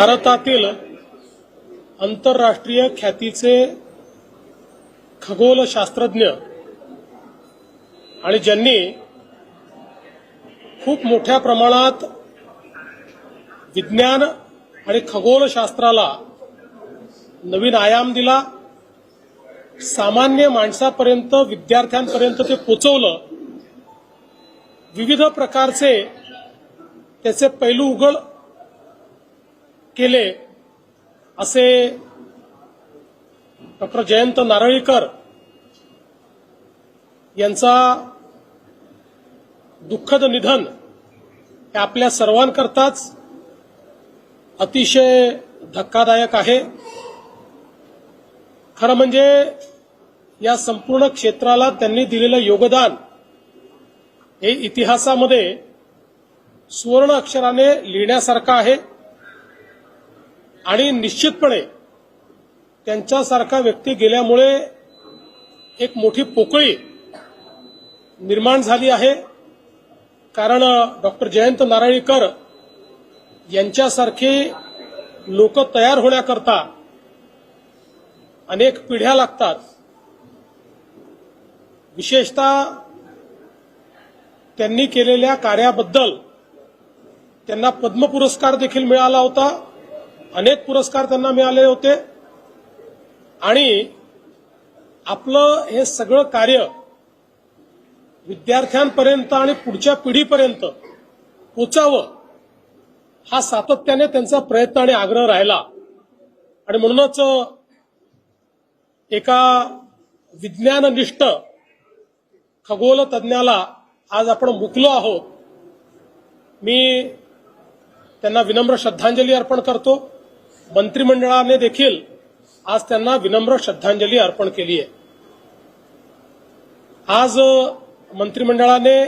भारतातील आंतरराष्ट्रीय ख्यातीचे खगोलशास्त्रज्ञ आणि ज्यांनी खूप मोठ्या प्रमाणात विज्ञान आणि खगोलशास्त्राला नवीन आयाम दिला सामान्य माणसापर्यंत विद्यार्थ्यांपर्यंत ते पोचवलं विविध प्रकारचे त्याचे पैलू उघड केले असे डॉक्टर जयंत नारळीकर यांचा दुःखद निधन हे आपल्या सर्वांकरताच अतिशय धक्कादायक आहे. खरं म्हणजे या संपूर्ण क्षेत्राला त्यांनी दिलेलं योगदान हे इतिहासामध्ये सुवर्ण अक्षराने लिहिण्यासारखं आहे. आणि निश्चितपणे त्यांच्यासारखा व्यक्ती गेल्यामुळे एक मोठी पोकळी निर्माण झाली आहे. कारण डॉक्टर जयंत नारळीकर यांच्यासारखे लोक तयार होण्याकरता अनेक पिढ्या लागतात. विशेषतः त्यांनी केलेल्या कार्याबद्दल त्यांना पद्म पुरस्कार देखील मिळाला होता. अनेक पुरस्कार त्यांना मिळाले होते. आणि आपलं हे सगळं कार्य विद्यार्थ्यांपर्यंत आणि पुढच्या पिढीपर्यंत पोचावं हा सातत्याने त्यांचा प्रयत्न आणि आग्रह राहिला. आणि म्हणूनच एका विज्ञाननिष्ठ खगोल तज्ज्ञाला आज आपण मुकलो आहोत. मी त्यांना विनम्र श्रद्धांजली अर्पण करतो. मंत्रिमंडळाने देखील आज त्यांना विनम्र श्रद्धांजली अर्पण केली आहे. आज मंत्रिमंडळाने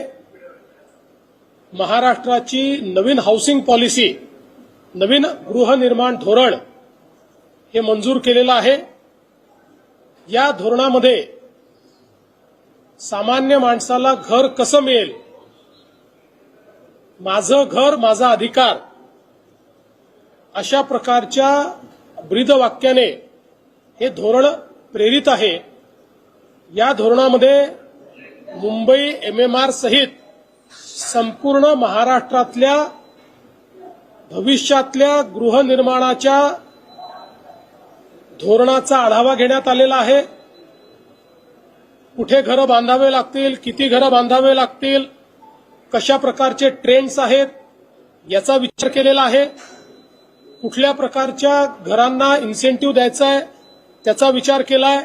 महाराष्ट्राची नवीन हाऊसिंग पॉलिसी नवीन गृहनिर्माण धोरण हे मंजूर केलेलं आहे. या धोरणामध्ये सामान्य माणसाला घर कसं मिळेल? माझं घर माझा अधिकार अशा प्रकारच्या ब्रीदवाक्याने हे धोरण प्रेरित आहे. या धोरणामध्ये मुंबई एमएमआर सहित संपूर्ण महाराष्ट्रातल्या भविष्यातल्या गृहनिर्माणाच्या धोरणाचा आढावा घेण्यात आलेला आहे. कुठे घरं बांधावे लागतील किती घरं बांधावे लागतील कशा प्रकारचे ट्रेंड्स आहेत याचा विचार केलेला आहे. कुठल्या प्रकारच्या घरांना इन्सेंटिव्ह द्यायचा आहे त्याचा विचार केलाय.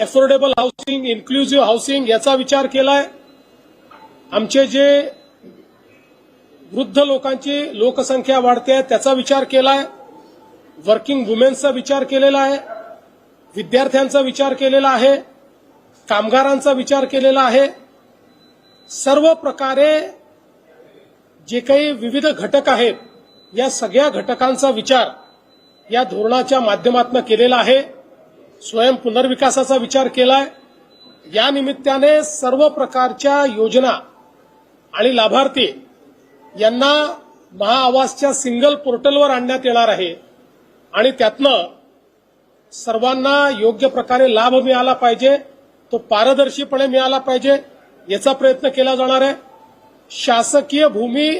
अफोर्डेबल हाऊसिंग इन्क्लुझिव्ह हाऊसिंग याचा विचार केलाय. आमचे जे वृद्ध लोकांची लोकसंख्या वाढते आहे त्याचा विचार केलाय. वर्किंग वुमेन्सचा विचार केलेला आहे. विद्यार्थ्यांचा विचार केलेला आहे. कामगारांचा विचार केलेला आहे. सर्व प्रकारे जे काही विविध घटक आहेत या सगळ्या घटकांचा विचार या धोरणाच्या माध्यमातून केलेला आहे. स्वयं पुनर्विकासाचा विचार केलाय. या निमित्ताने सर्व प्रकारच्या योजना आणि लाभार्थी यांना महाआवासच्या सिंगल पोर्टलवर आणण्यात येणार आहे. आणि त्यातनं सर्वांना योग्य प्रकारे लाभ मिळाला पाहिजे तो पारदर्शीपणे मिळाला पाहिजे याचा प्रयत्न केला जाणार आहे. शासकीय भूमी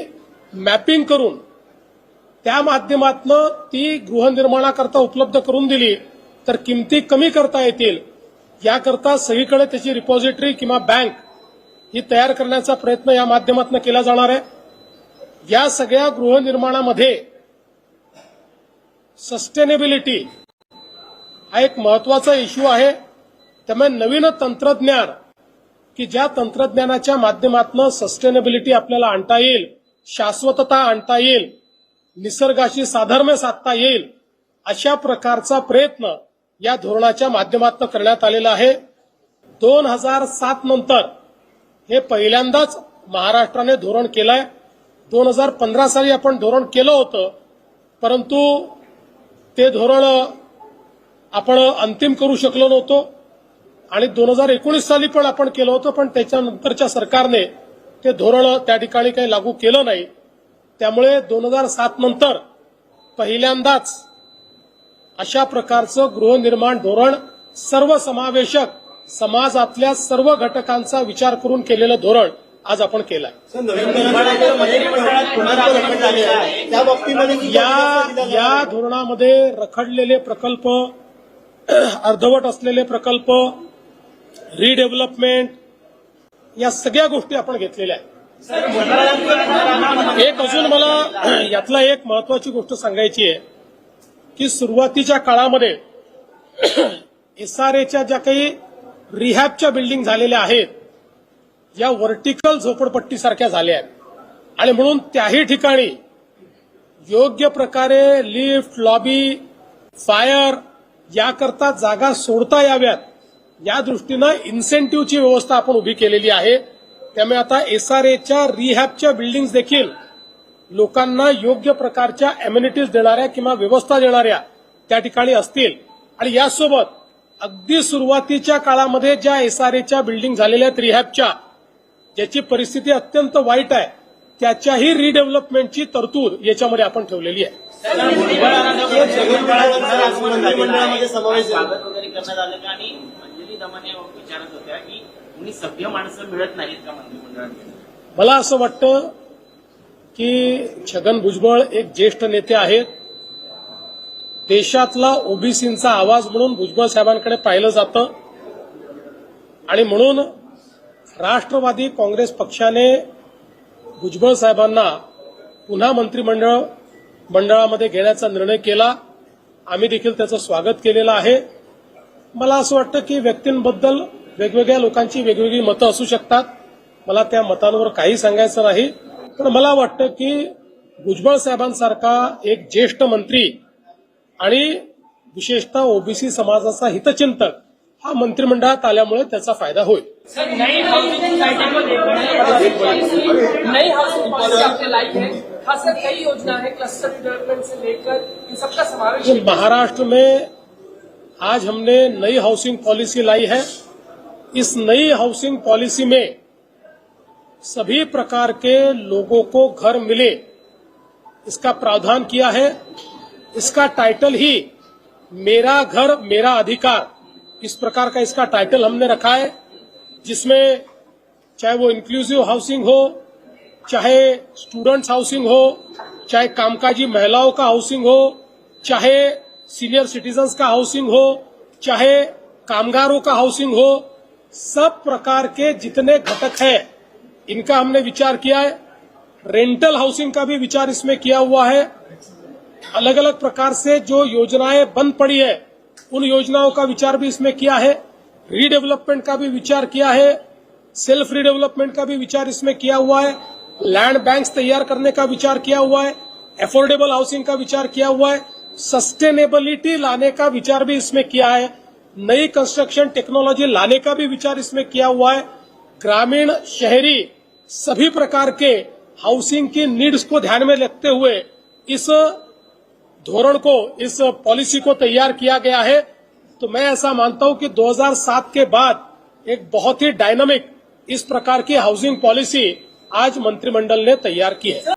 मॅपिंग करून त्या माध्यमातनं ती गृहनिर्माणाकरता उपलब्ध करून दिली तर किमती कमी करता येतील याकरता सगळीकडे त्याची रिपॉझिटरी किंवा बँक ही तयार करण्याचा प्रयत्न या माध्यमातून केला जाणार आहे. या सगळ्या गृहनिर्माणामध्ये सस्टेनेबिलिटी हा एक महत्त्वाचा इश्यू आहे. त्यामुळे नवीन तंत्रज्ञान की ज्या तंत्रज्ञानाच्या माध्यमातून सस्टेनेबिलिटी आपल्याला आणता येईल शाश्वतता आणता येईल निसर्गाशी साधर्म्य साधता येईल अशा प्रकारचा प्रयत्न या धोरणाच्या माध्यमातून करण्यात आलेला आहे. दोन हजार सात नंतर हे पहिल्यांदाच महाराष्ट्राने धोरण केलंय. दोन हजार पंधरा साली आपण धोरण केलं होतं परंतु ते धोरण आपण अंतिम करू शकलो नव्हतो. आणि दोन हजार एकोणीस साली पण आपण केलं होतं पण त्याच्यानंतरच्या सरकारने ते धोरण त्या ठिकाणी काही लागू केलं नाही. त्यामुळे दोन हजार सात नंतर पहिल्यांदाच अशा प्रकारचं गृहनिर्माण धोरण सर्वसमावेशक समाजातल्या सर्व घटकांचा विचार करून केलेलं धोरण आज आपण केलं या धोरणामध्ये रखडलेले प्रकल्प अर्धवट असलेले प्रकल्प रिडेव्हलपमेंट या सगळ्या गोष्टी आपण घेतलेल्या आहेत. एक अजून मला यातला एक महत्वाची गोष्ट सांगायची आहे की सुरुवातीच्या काळामध्ये एसआरएच्या ज्या काही रिहॅबच्या बिल्डिंग झालेल्या आहेत या व्हर्टिकल झोपडपट्टीसारख्या झाल्या आहेत. आणि म्हणून त्याही ठिकाणी योग्य प्रकारे लिफ्ट लॉबी फायर याकरता जागा सोडता याव्यात या दृष्टीनं इन्सेंटिव्हची व्यवस्था आपण उभी केलेली आहे. त्यामुळे आता एसआरएच्या रिहॅबच्या बिल्डिंग देखील लोकांना योग्य प्रकारच्या अम्युनिटीज देणाऱ्या किंवा व्यवस्था देणाऱ्या त्या ठिकाणी असतील. आणि यासोबत अगदी सुरुवातीच्या काळामध्ये ज्या एसआरएच्या बिल्डिंग झालेल्या आहेत रिहॅबच्या ज्याची परिस्थिती अत्यंत वाईट आहे त्याच्याही रिडेव्हलपमेंटची तरतूद याच्यामध्ये आपण ठेवलेली आहे. समावेश कुणी सभ्य माणसं मिळत नाहीत का मंत्रिमंडळात मला असं वाटतं की छगन भुजबळ एक ज्येष्ठ नेते आहेत. देशातला ओबीसींचा आवाज म्हणून भुजबळ साहेबांकडे पाहिलं जातं. आणि म्हणून राष्ट्रवादी काँग्रेस पक्षाने भुजबळ साहेबांना पुन्हा मंत्रिमंडळ मंडळामध्ये घेण्याचा निर्णय केला. आम्ही देखील त्याचं स्वागत केलेलं आहे. मला असं वाटतं की व्यक्तींबद्दल वेगवेगळ्या लोकांची वेगवेगळी मतं असू शकतात. मला त्या मतांवर काही सांगायचं नाही. पण मला वाटतं की भुजबळ साहेबांसारखा एक ज्येष्ठ मंत्री आणि विशेषतः ओबीसी समाजाचा हितचिंतक हा मंत्रिमंडळात आल्यामुळे त्याचा फायदा होईल. है है है महाराष्ट्र में आज हमने नई हाउसिंग पॉलिसी लाई है. इस नई हाउसिंग पॉलिसी में सभी प्रकार के लोगों को घर मिले, इसका प्रावधान किया है। इसका टाइटल ही मेरा घर, मेरा अधिकार। इस प्रकार का इसका टाइटल हमने रखा है, जिसमें चाहे वो इंक्लूसिव हाउसिंग हो, चाहे स्टूडेंट्स हाउसिंग हो, चाहे कामकाजी महिलाओं का हाउसिंग हो, चाहे सीनियर सिटीजन्स का हाउसिंग हो, चाहे कामगारों का हाउसिंग हो सब प्रकार के जितने घटक है, इनका हमने विचार किया है। रेंटल हाउसिंग का भी विचार इसमें किया हुआ है। अलग अलग प्रकार से जो योजनाएँ बंद पड़ी है, उन योजनाओं का विचार भी इसमें किया है। रीडेवलपमेंट का भी विचार किया है। सेल्फ रीडेवलपमेंट का भी विचार इसमें किया हुआ है। लैंड बैंक्स तैयार करने का विचार किया हुआ है। अफोर्डेबल हाउसिंग का विचार किया हुआ है। सस्टेनेबिलिटी लाने का विचार भी इसमें किया है। नई कंस्ट्रक्शन टेक्नोलॉजी लाने का भी विचार इसमें किया हुआ है। ग्रामीण, शहरी, सभी प्रकार के हाउसिंग की नीड्स को ध्यान में रखते हुए इस धोरण को, इस पॉलिसी को तैयार किया गया है। तो मैं ऐसा मानता हूँ कि 2007 के बाद एक बहुत ही डायनामिक इस प्रकार की हाउसिंग पॉलिसी आज मंत्रिमंडल ने तैयार की है।